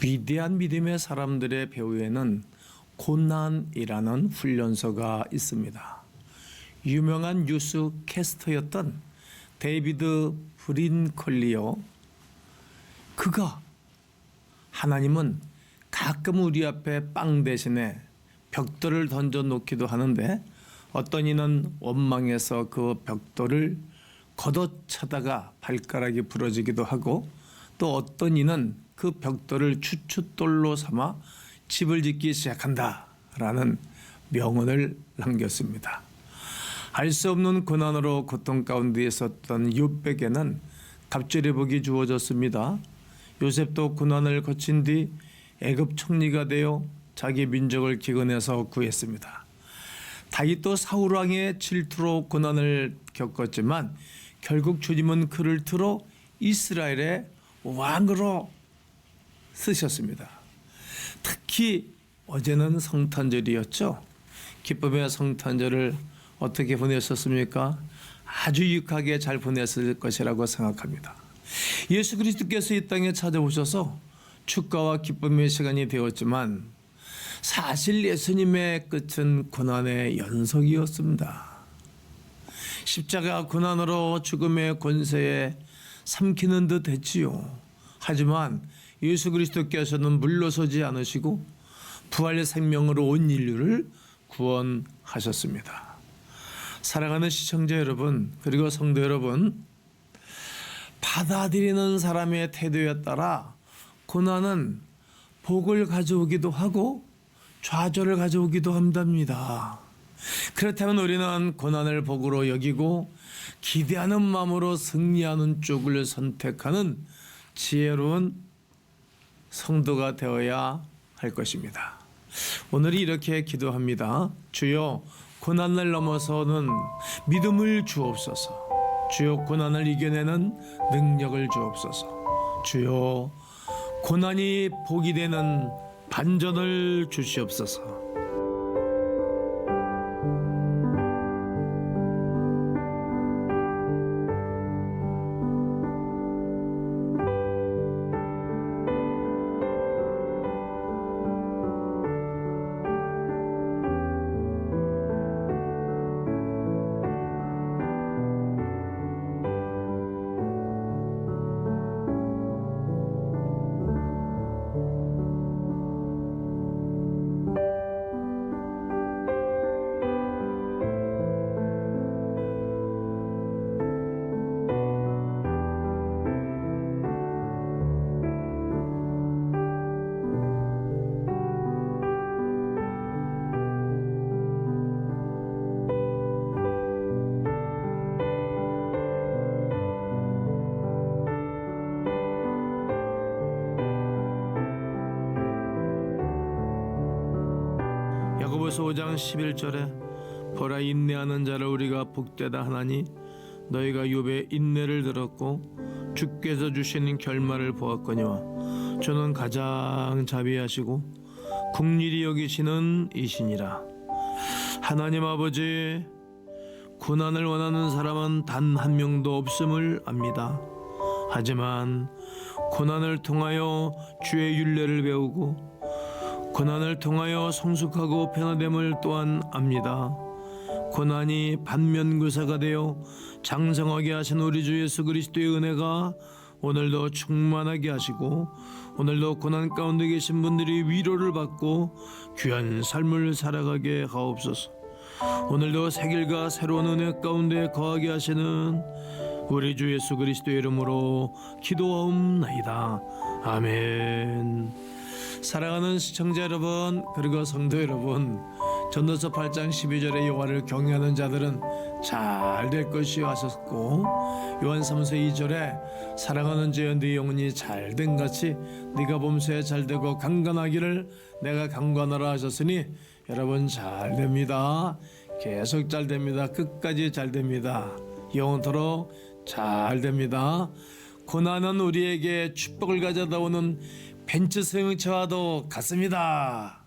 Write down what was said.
위대한 믿음의 사람들의 배후에는 고난이라는 훈련소가 있습니다. 유명한 뉴스 캐스터였던 데이비드 브린컬리요. 그가 하나님은 가끔 우리 앞에 빵 대신에 벽돌을 던져 놓기도 하는데 어떤 이는 원망해서 그 벽돌을 걷어차다가 발가락이 부러지기도 하고 또 어떤 이는 그 벽돌을 추춧돌로 삼아 집을 짓기 시작한다라는 명언을 남겼습니다. 알 수 없는 고난으로 고통 가운데 있었던 욥백에는 갑절의 복이 주어졌습니다. 요셉도 고난을 거친 뒤 애굽 총리가 되어 자기 민족을 기근해서 구했습니다. 다윗도 사울 왕의 질투로 고난을 겪었지만 결국 주님은 그를 틀어 이스라엘의 왕으로 쓰셨습니다. 특히 어제는 성탄절이었죠. 기쁨의 성탄절을 어떻게 보내셨습니까? 아주 유익하게 잘 보냈을 것이라고 생각합니다. 예수 그리스도께서 이 땅에 찾아오셔서 축가와 기쁨의 시간이 되었지만 사실 예수님의 끝은 고난의 연속이었습니다. 십자가 고난으로 죽음의 권세에 삼키는 듯 했지요. 하지만 예수 그리스도께서는 물러서지 않으시고 부활의 생명으로 온 인류를 구원하셨습니다. 사랑하는 시청자 여러분, 그리고 성도 여러분, 받아들이는 사람의 태도에 따라 고난은 복을 가져오기도 하고 좌절을 가져오기도 한답니다. 그렇다면 우리는 고난을 복으로 여기고 기대하는 마음으로 승리하는 쪽을 선택하는 지혜로운 성도가 되어야 할 것입니다. 오늘 이렇게 기도합니다. 주여 고난을 넘어서는 믿음을 주옵소서. 주여 고난을 이겨내는 능력을 주옵소서. 주여 고난이 복이 되는 반전을 주시옵소서. 야고보서 5장 11절에 보라 인내하는 자를 우리가 복되다 하나니 너희가 욥의 인내를 들었고 주께서 주시는 결말을 보았거니와 저는 가장 자비하시고 국리리 여기시는 이신이라 하나님 아버지 고난을 원하는 사람은 단 한 명도 없음을 압니다. 하지만 고난을 통하여 주의 윤례를 배우고 고난을 통하여 성숙하고 변화됨을 또한 압니다. 고난이 반면교사가 되어 장성하게 하신 우리 주 예수 그리스도의 은혜가 오늘도 충만하게 하시고 오늘도 고난 가운데 계신 분들이 위로를 받고 귀한 삶을 살아가게 하옵소서. 오늘도 새 길과 새로운 은혜 가운데 거하게 하시는 우리 주 예수 그리스도의 이름으로 기도하옵나이다. 아멘. 사랑하는 시청자 여러분 그리고 성도 여러분 전도서 8장 12절의 여호와를 경외하는 자들은 잘 될 것이요 하셨고 요한 3서 2절에 사랑하는 자여 네 영혼이 잘 된 같이 네가 범사에 잘 되고 강건하기를 내가 강건하라 하셨으니 여러분 잘 됩니다. 계속 잘 됩니다. 끝까지 잘 됩니다. 영원토록 잘 됩니다. 고난은 우리에게 축복을 가져다 오는 벤츠 승용차와도 같습니다.